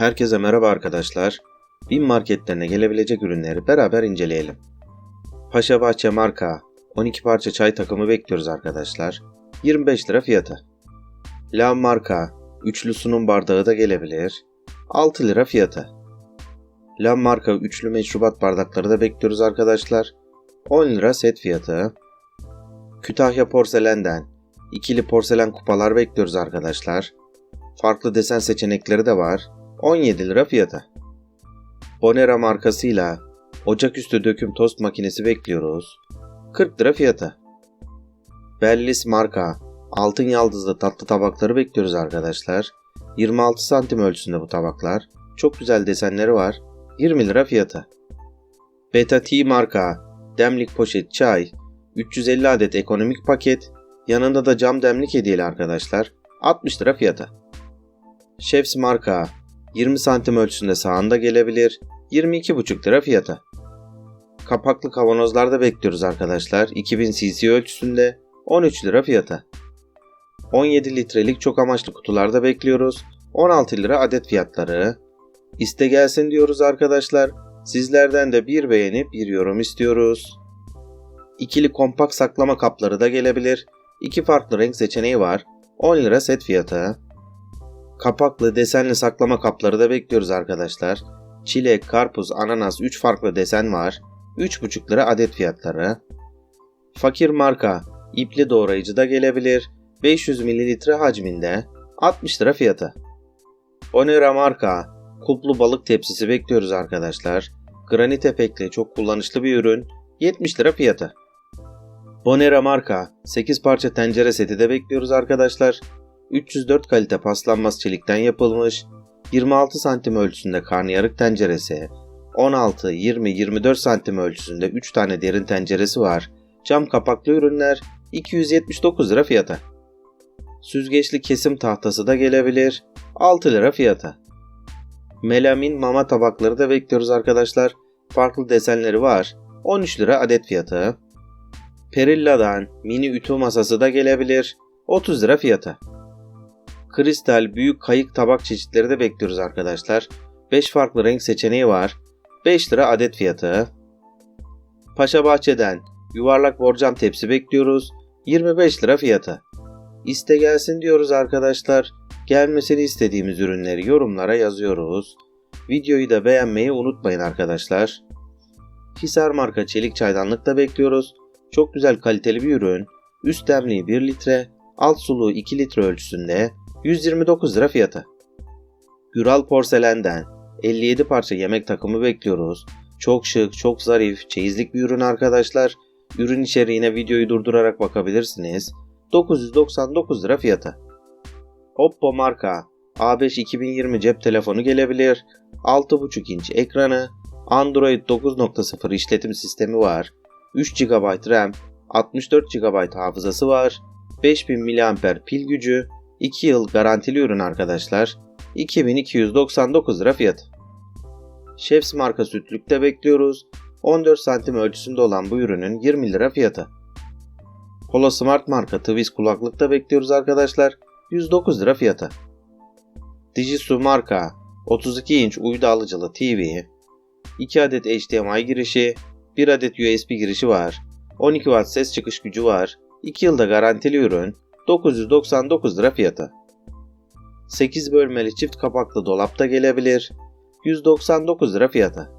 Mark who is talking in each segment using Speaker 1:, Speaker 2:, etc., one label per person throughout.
Speaker 1: Herkese merhaba arkadaşlar. Bin marketlerine gelebilecek ürünleri beraber inceleyelim. Paşa Bahçe marka 12 parça çay takımı bekliyoruz arkadaşlar. 25 lira fiyatı. Lav marka üçlü sunum bardağı da gelebilir. 6 lira fiyatı. Lav marka üçlü meşrubat bardakları da bekliyoruz arkadaşlar. 10 lira set fiyatı. Kütahya porselenden ikili porselen kupalar bekliyoruz arkadaşlar. Farklı desen seçenekleri de var. 17 lira fiyatı. Bonera markasıyla ocaküstü döküm tost makinesi bekliyoruz. 40 lira fiyatı. Bellis marka altın yaldızlı tatlı tabakları bekliyoruz arkadaşlar. 26 santim ölçüsünde bu tabaklar. Çok güzel desenleri var. 20 lira fiyatı. Beta Tea marka demlik poşet çay 350 adet ekonomik paket yanında da cam demlik hediyeli arkadaşlar. 60 lira fiyatı. Chefs marka 20 santim ölçüsünde sağında gelebilir. 22,5 lira fiyatı. Kapaklı kavanozlarda bekliyoruz arkadaşlar. 2000 cc ölçüsünde 13 lira fiyatı. 17 litrelik çok amaçlı kutularda bekliyoruz. 16 lira adet fiyatları. İste gelsin diyoruz arkadaşlar. Sizlerden de bir beğeni bir yorum istiyoruz. İkili kompakt saklama kapları da gelebilir. İki farklı renk seçeneği var. 10 lira set fiyatı. Kapaklı desenli saklama kapları da bekliyoruz arkadaşlar. Çilek, karpuz, ananas 3 farklı desen var. 3,5 lira adet fiyatları. Fakir marka ipli doğrayıcı da gelebilir. 500 ml hacminde 60 lira fiyatı. Onera marka kuplu balık tepsisi bekliyoruz arkadaşlar. Granit efektli çok kullanışlı bir ürün. 70 lira fiyatı. Bonera marka 8 parça tencere seti de bekliyoruz arkadaşlar. 304 kalite paslanmaz çelikten yapılmış, 26 santim ölçüsünde karnıyarık tenceresi, 16, 20, 24 santim ölçüsünde 3 tane derin tenceresi var. Cam kapaklı ürünler 279 lira fiyata. Süzgeçli kesim tahtası da gelebilir 6 lira fiyata. Melamin mama tabakları da bekliyoruz arkadaşlar. Farklı desenleri var. 13 lira adet fiyatı. Perilla'dan mini ütü masası da gelebilir. 30 lira fiyatı. Kristal büyük kayık tabak çeşitleri de bekliyoruz arkadaşlar. 5 farklı renk seçeneği var. 5 lira adet fiyatı. Paşa Bahçe'den yuvarlak borcam tepsi bekliyoruz. 25 lira fiyatı. İste gelsin diyoruz arkadaşlar. Gelmesini istediğimiz ürünleri yorumlara yazıyoruz. Videoyu da beğenmeyi unutmayın arkadaşlar. Hisar marka çelik çaydanlık da bekliyoruz. Çok güzel kaliteli bir ürün. Üst demliği 1 litre, alt suluğu 2 litre ölçüsünde 129 lira fiyatı. Güral porselenden 57 parça yemek takımı bekliyoruz. Çok şık, çok zarif, çeyizlik bir ürün arkadaşlar. Ürün içeriğine videoyu durdurarak bakabilirsiniz. 999 lira fiyatı. Oppo marka A5 2020 cep telefonu gelebilir. 6.5 inç ekranı, Android 9.0 işletim sistemi var. 3 GB RAM, 64 GB hafızası var. 5000 mAh pil gücü, 2 yıl garantili ürün arkadaşlar. 2299 lira fiyatı. Chefs marka sütlükte bekliyoruz. 14 santim ölçüsünde olan bu ürünün 20 lira fiyatı. Polo Smart marka Twist kulaklıkta bekliyoruz arkadaşlar. 109 lira fiyatı. Digisu marka 32 inç uydu alıcılı TV, 2 adet HDMI girişi, 1 adet USB girişi var, 12 watt ses çıkış gücü var, 2 yılda garantili ürün, 999 lira fiyatı. 8 bölmeli çift kapaklı dolapta gelebilir. 199 lira fiyatı.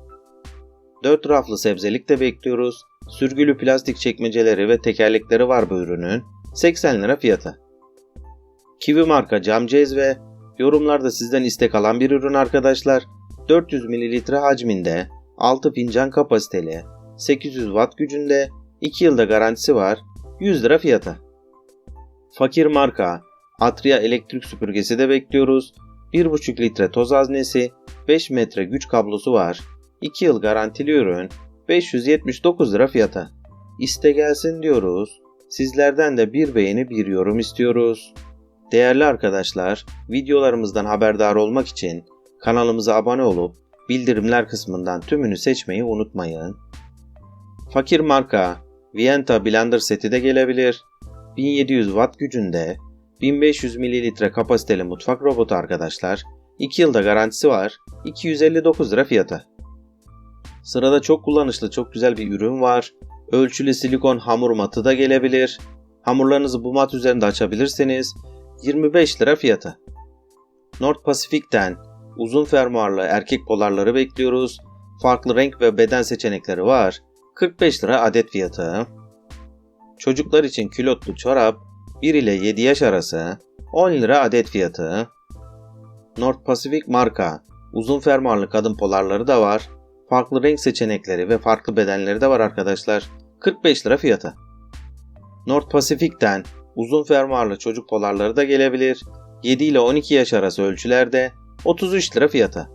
Speaker 1: 4 raflı sebzelik de bekliyoruz. Sürgülü plastik çekmeceleri ve tekerlekleri var bu ürünün. 80 lira fiyatı. Kiwi marka cam cezve. Yorumlarda sizden istek alan bir ürün arkadaşlar. 400 ml hacminde, 6 fincan kapasiteli, 800 watt gücünde, 2 yılda garantisi var. 100 lira fiyatı. Fakir marka Atria elektrik süpürgesi de bekliyoruz. 1,5 litre toz haznesi, 5 metre güç kablosu var. 2 yıl garantili ürün, 579 lira fiyata. İste gelsin diyoruz. Sizlerden de bir beğeni bir yorum istiyoruz. Değerli arkadaşlar, videolarımızdan haberdar olmak için kanalımıza abone olup bildirimler kısmından tümünü seçmeyi unutmayın. Fakir marka Vienta blender seti de gelebilir. 1700 watt gücünde 1500 ml kapasiteli mutfak robotu arkadaşlar 2 yılda garantisi var. 259 lira fiyatı. Sırada çok kullanışlı çok güzel bir ürün var. Ölçülü silikon hamur matı da gelebilir. Hamurlarınızı bu mat üzerinde açabilirsiniz. 25 lira fiyatı. North Pacific'ten uzun fermuarlı erkek polarları bekliyoruz. Farklı renk ve beden seçenekleri var. 45 lira adet fiyatı. Çocuklar için külotlu çorap 1 ile 7 yaş arası 10 lira adet fiyatı. North Pacific marka uzun fermuarlı kadın polarları da var. Farklı renk seçenekleri ve farklı bedenleri de var arkadaşlar. 45 lira fiyatı. North Pacific'ten uzun fermuarlı çocuk polarları da gelebilir. 7 ile 12 yaş arası ölçülerde 33 lira fiyatı.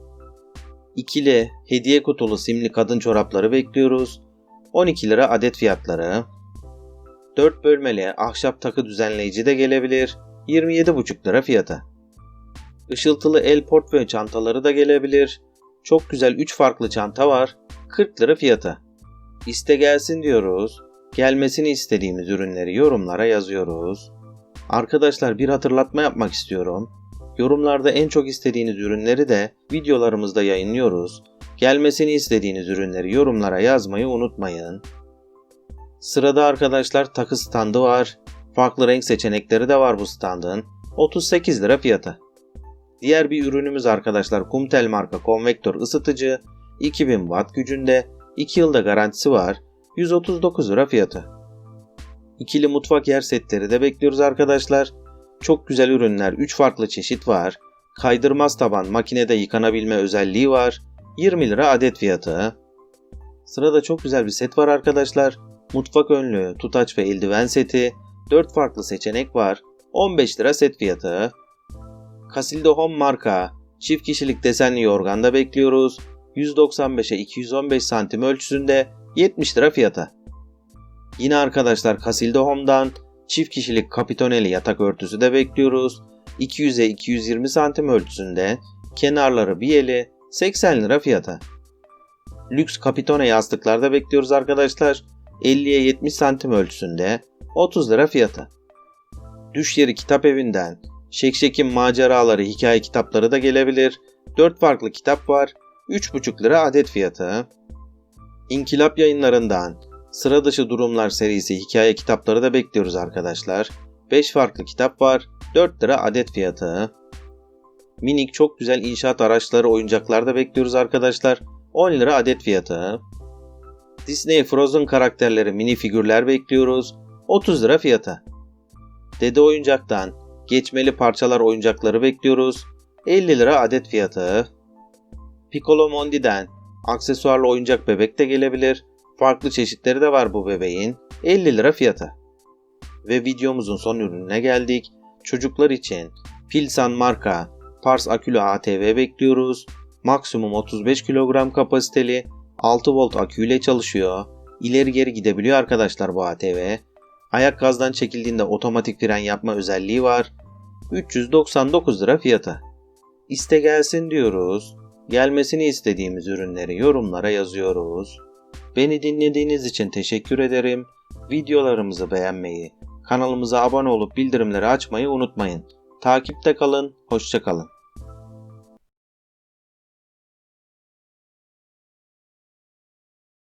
Speaker 1: İkili hediye kutulu simli kadın çorapları bekliyoruz. 12 lira adet fiyatları. 4 bölmeli ahşap takı düzenleyici de gelebilir. 27,5 lira fiyatı. Işıltılı el portföy çantaları da gelebilir. Çok güzel 3 farklı çanta var. 40 lira fiyatı. İste gelsin diyoruz. Gelmesini istediğimiz ürünleri yorumlara yazıyoruz. Arkadaşlar bir hatırlatma yapmak istiyorum. Yorumlarda en çok istediğiniz ürünleri de videolarımızda yayınlıyoruz. Gelmesini istediğiniz ürünleri yorumlara yazmayı unutmayın. Sırada arkadaşlar takı standı var. Farklı renk seçenekleri de var bu standın. 38 lira fiyatı. Diğer bir ürünümüz arkadaşlar Kumtel marka konvektör ısıtıcı. 2000 watt gücünde. 2 yılda garantisi var. 139 lira fiyatı. İkili mutfak yer setleri de bekliyoruz arkadaşlar. Çok güzel ürünler 3 farklı çeşit var. Kaydırmaz taban makinede yıkanabilme özelliği var. 20 lira adet fiyatı. Sırada çok güzel bir set var arkadaşlar. Mutfak önlüğü, tutaç ve eldiven seti. 4 farklı seçenek var. 15 lira set fiyatı. Casilda Home marka çift kişilik desenli yorganda bekliyoruz. 195'e 215 santim ölçüsünde 70 lira fiyatı. Yine arkadaşlar Casilda Home'dan çift kişilik kapitoneli yatak örtüsü de bekliyoruz. 200'e 220 santim ölçüsünde kenarları biyeli 80 lira fiyatı. Lüks kapitone yastıklar da bekliyoruz arkadaşlar. 50'ye 70 santim ölçüsünde 30 lira fiyatı. Düş yeri kitap evinden Şekşek'in maceraları hikaye kitapları da gelebilir. 4 farklı kitap var. 3,5 lira adet fiyatı. İnkilap yayınlarından Sıra dışı durumlar serisi hikaye kitapları da bekliyoruz arkadaşlar. 5 farklı kitap var. 4 lira adet fiyatı. Minik çok güzel inşaat araçları oyuncaklar da bekliyoruz arkadaşlar. 10 lira adet fiyatı. Disney Frozen karakterleri mini figürler bekliyoruz. 30 lira fiyatı. Dede oyuncaktan geçmeli parçalar oyuncakları bekliyoruz. 50 lira adet fiyatı. Piccolo Mondi'den aksesuarlı oyuncak bebek de gelebilir. Farklı çeşitleri de var bu bebeğin. 50 lira fiyatı. Ve videomuzun son ürününe geldik. Çocuklar için Pilsan marka Pars akülü ATV bekliyoruz. Maksimum 35 kilogram kapasiteli 6 volt aküyle çalışıyor. İleri geri gidebiliyor arkadaşlar bu ATV. Ayak gazdan çekildiğinde otomatik fren yapma özelliği var. 399 lira fiyatı. İste gelsin diyoruz. Gelmesini istediğimiz ürünleri yorumlara yazıyoruz. Beni dinlediğiniz için teşekkür ederim. Videolarımızı beğenmeyi, kanalımıza abone olup bildirimleri açmayı unutmayın. Takipte kalın, hoşçakalın.